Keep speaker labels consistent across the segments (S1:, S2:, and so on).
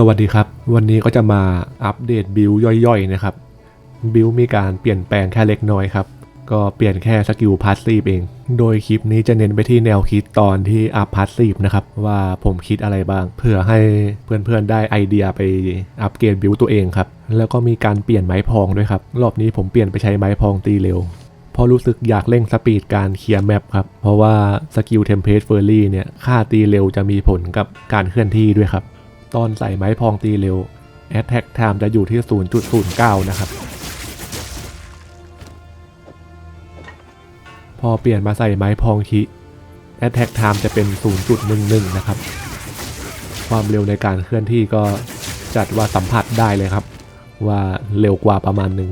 S1: สวัสดีครับ วันนี้ก็จะมาอัปเดตบิลย่อยๆนะครับ บิลมีการเปลี่ยนแปลงแค่เล็กน้อยครับ ก็เปลี่ยนแค่สกิลพาสซีฟเอง โดยคลิปนี้จะเน้นไปที่แนวคิดตอนที่อัพพาสซีฟนะครับ ว่าผมคิดอะไรบ้าง เพื่อให้เพื่อนๆได้ไอเดียไปอัปเกรดบิลตัวเองครับ แล้วก็มีการเปลี่ยนไม้พองด้วยครับ รอบนี้ผมเปลี่ยนไปใช้ไม้พองตีเร็วเพราะรู้สึกอยากเร่งสปีดการเคลียร์แมปครับ เพราะว่าสกิลเทมเพลตเฟอร์รี่เนี่ย ค่าตีเร็วจะมีผลกับการเคลื่อนที่ด้วยครับ ตอนใส่ไม้พองตีเร็ว Attack Time จะอยู่ที่ 0.09 นะครับ พอเปลี่ยนมาใส่ไม้พองคิ Attack Time จะเป็น 0.11 นะครับ ความเร็วในการเคลื่อนที่ก็จัดว่าสัมผัสได้เลยครับ ว่าเร็วกว่าประมาณหนึ่ง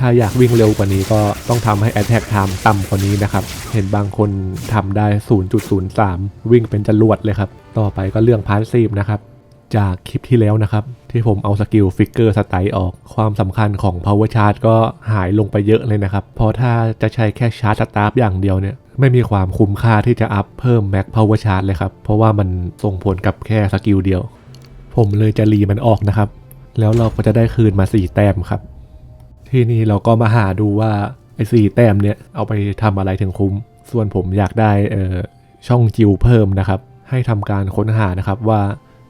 S1: ถ้าอยากวิ่งเร็วกว่านี้ก็ต้องทำให้ Attack Time ต่ำกว่านี้นะครับ เห็นบางคนทำได้ 0.03 วิ่งเป็นจรวดเลยครับ ต่อไปก็เรื่องพาสซีฟนะครับ จากคลิปที่แล้วนะครับ ที่ผมเอาสกิลฟิกเกอร์สไตล์ออก ความสำคัญของ power charge ก็หายลงไปเยอะเลยนะครับ เพราะถ้าจะใช้แค่ชาร์จสตาร์ฟอย่างเดียวเนี่ยไม่มีความคุ้มค่าที่จะอัพเพิ่มแม็ก power charge เลยครับ เพราะว่ามันส่งผลกับแค่สกิลเดียว ผมเลยจะรีมันออกนะครับ แล้วเราก็จะได้คืนมา 4 แต้มครับ ที่นี่เราก็มาหาดูว่าไอ้สี่แต้มเนี่ยเอาไปทำอะไรถึงคุ้ม ส่วนผมอยากได้เออช่องจิวเพิ่มนะครับ ให้ทำการค้นหานะครับว่า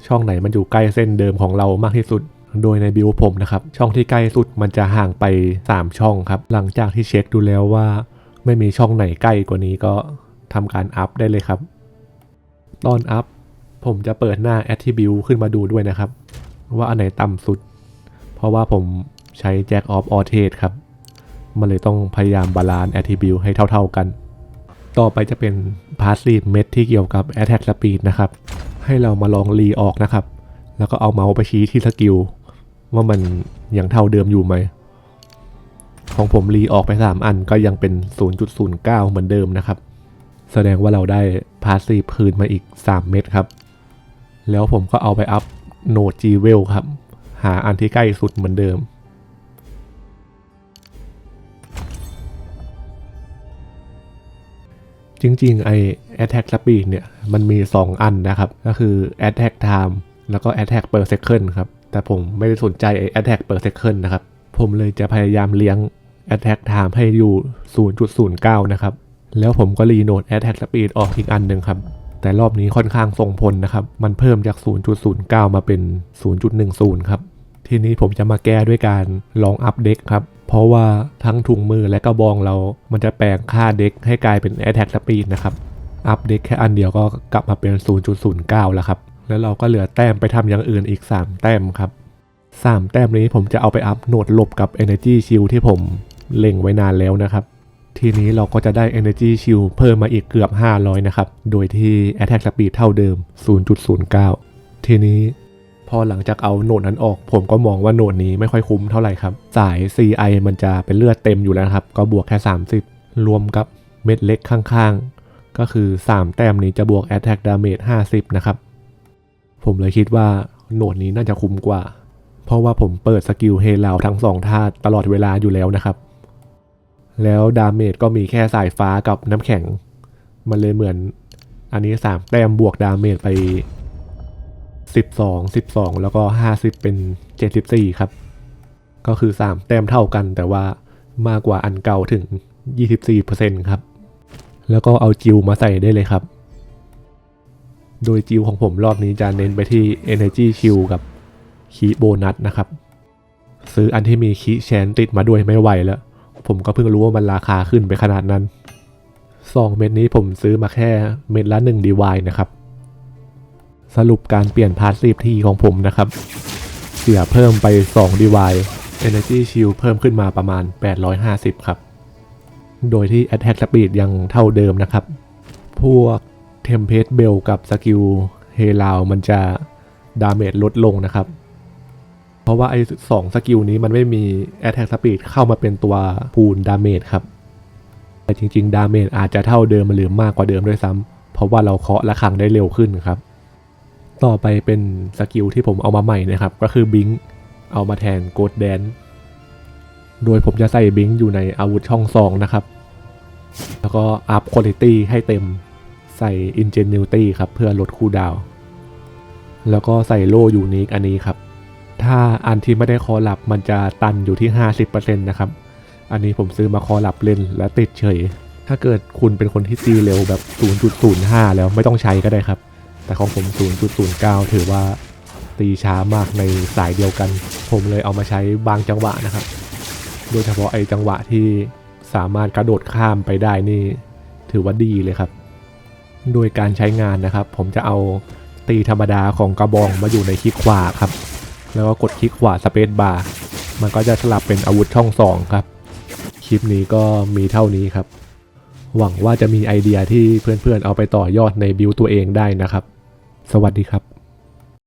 S1: ช่องไหนมันอยู่ใกล้เส้นเดิมของเรามากที่สุด โดยในบิวผมนะครับ ช่องที่ใกล้สุดมันจะห่างไป 3 ช่องครับ หลังจากที่เช็คดูแล้วว่า ไม่มีช่องไหนใกล้กว่านี้ก็ทำการอัพได้เลยครับ ตอนอัพผมจะเปิดหน้า Attribute ขึ้นมาดูด้วยนะครับ ว่าอันไหนต่ำสุด เพราะว่าผม ใช้ Jack of all trades ครับ มันเลยต้องพยายามบาลานซ์ attribute ให้เท่าๆกัน ต่อไปจะเป็น passive เม็ดที่เกี่ยวกับ attack speed นะครับ ให้เรามาลองรีออกนะครับ แล้วก็เอาเมาส์ไปชี้ที่สกิลว่ามันยังเท่าเดิมอยู่ไหม ของผมรีออกไป 3 อันก็ยังเป็น 0.09 เหมือนเดิมนะครับ แสดงว่าเราได้ passive คืนมาอีก 3 เม็ดครับ แล้วผมก็เอาไปอัพโนด G w e l ครับ หาอันที่ใกล้สุดเหมือนเดิม จริงๆ ไอ attack speed เนี่ย มันมี 2 อันนะครับ ก็คือ attack time แล้วก็ attack per second ครับ แต่ผมไม่ได้สนใจไอ attack per second นะครับ ผมเลยจะพยายามเลี้ยง attack time ให้อยู่ 0.09 นะครับ แล้วผมก็รีโนด attack speed ออกอีกอันหนึ่งครับ แต่รอบนี้ค่อนข้างส่งผลนะครับ มันเพิ่มจาก 0.09 มาเป็น 0.10 ครับ ทีนี้ผมจะมาแก้ด้วยการลองอัพเด็กครับ เพราะว่าทั้งถุงมือและกระบองเรา มันจะแปลงค่าเด็กให้กลายเป็น Attack Speed นะครับ อัพเด็กแค่อันเดียวก็กลับมาเป็น 0.09 แล้วครับ แล้วเราก็เหลือแต้มไปทำอย่างอื่นอีก 3 แต้มครับ 3 แต้มนี้ผมจะเอาไปอัพโหนดลบกับ Energy Shield ที่ผมเล็งไว้นานแล้วนะครับ ทีนี้เราก็จะได้ Energy Shield เพิ่มมาอีกเกือบ 500 นะครับ โดยที่ Attack Speed เท่าเดิม 0.09 ทีนี้ พอหลังจากเอาโหนดนั้นออก ผมก็มองว่าโหนดนี้ไม่ค่อยคุ้มเท่าไหร่ครับ สาย CI มันจะเป็นเลือดเต็มอยู่แล้วครับ ก็บวกแค่ 30 รวมกับเม็ดเล็กข้างๆ ก็คือ 3 แต้มนี้จะบวก Attack Damage 50 นะครับ ผมเลยคิดว่าโหนดนี้น่าจะคุ้มกว่า เพราะว่าผมเปิดสกิลเฮลาวทั้งสองท่าตลอดเวลาอยู่แล้วนะครับ แล้วดาเมจก็มีแค่สายฟ้ากับน้ำแข็ง มันเลยเหมือนอันนี้ 3 แต้มบวกดาเมจไป 12 12 แล้วก็ 50 เป็น 74 ครับ ก็คือ 3 แต้มเท่ากัน แต่ว่ามากกว่าอันเก่าถึง 24%ครับ แล้วก็เอาจิวมาใส่ได้เลยครับ โดยจิวของผมรอบนี้จะเน้นไปที่ Energy Shield กับคีโบนัสนะครับ ซื้ออันที่มีคีแชนติดมาด้วยไม่ไหวแล้ว ผมก็เพิ่งรู้ว่ามันราคาขึ้นไปขนาดนั้น 2 เม็ดนี้ผมซื้อมาแค่เม็ดละ1 DY นะครับ สรุปการเปลี่ยนพาสซีฟทีของผมนะครับ เสียเพิ่มไป2 DY Energy Shield เพิ่มขึ้นมาประมาณ 850 ครับ โดยที่ Attack Speed ยังเท่าเดิมนะครับ พวก Tempest Bell กับสกิลเฮลาวมันจะดาเมจลดลงนะครับ เพราะว่าไอ้สองสกิลนี้มันไม่มี Attack Speed เข้ามาเป็นตัวพูนดาเมจครับ แต่จริง ๆ ดาเมจอาจจะเท่าเดิมหรือมากกว่าเดิมด้วยซ้ำเพราะว่าเราเคาะระฆังได้เร็วขึ้นครับ ต่อไปเป็นสกิลที่ผมเอามาใหม่นะครับ ก็คือบิงเอามาแทนโกดแดน โดยผมจะใส่บิงอยู่ในอาวุธช่องซองนะครับ แล้วก็อัพคุณ i t y ให้เต็มใส่ Ingenuity ครับ เพื่อลดคูดาว แล้วก็ใส่โล่ยูนิคอันนี้ครับ ถ้าอันที่ไม่ได้คอหลับมันจะตันอยู่ที่ 50%นะครับ อันนี้ผมซื้อมาคอหลับเล่นและติดเฉย ถ้าเกิดคุณเป็นคนที่ตีเร็วแบบ 0.05 แล้วไม่ต้องใช้ก็ได้ครับ แต่ของผม 0.09 ถือว่าตีช้ามากในสายเดียวกัน ผมเลยเอามาใช้บางจังหวะนะครับ โดยเฉพาะไอ้จังหวะที่สามารถกระโดดข้ามไปได้นี่ ถือว่าดีเลยครับ โดยการใช้งานนะครับ ผมจะเอาตีธรรมดาของกระบองมาอยู่ในคลิกขวาครับ แล้วก็กดคลิกขวาสเปซบาร์ มันก็จะสลับเป็นอาวุธช่องสองครับ คลิปนี้ก็มีเท่านี้ครับ หวังว่าจะมีไอเดียที่เพื่อนๆเอาไปต่อยอดในบิวตัวเองได้นะครับ สวัสดีครับ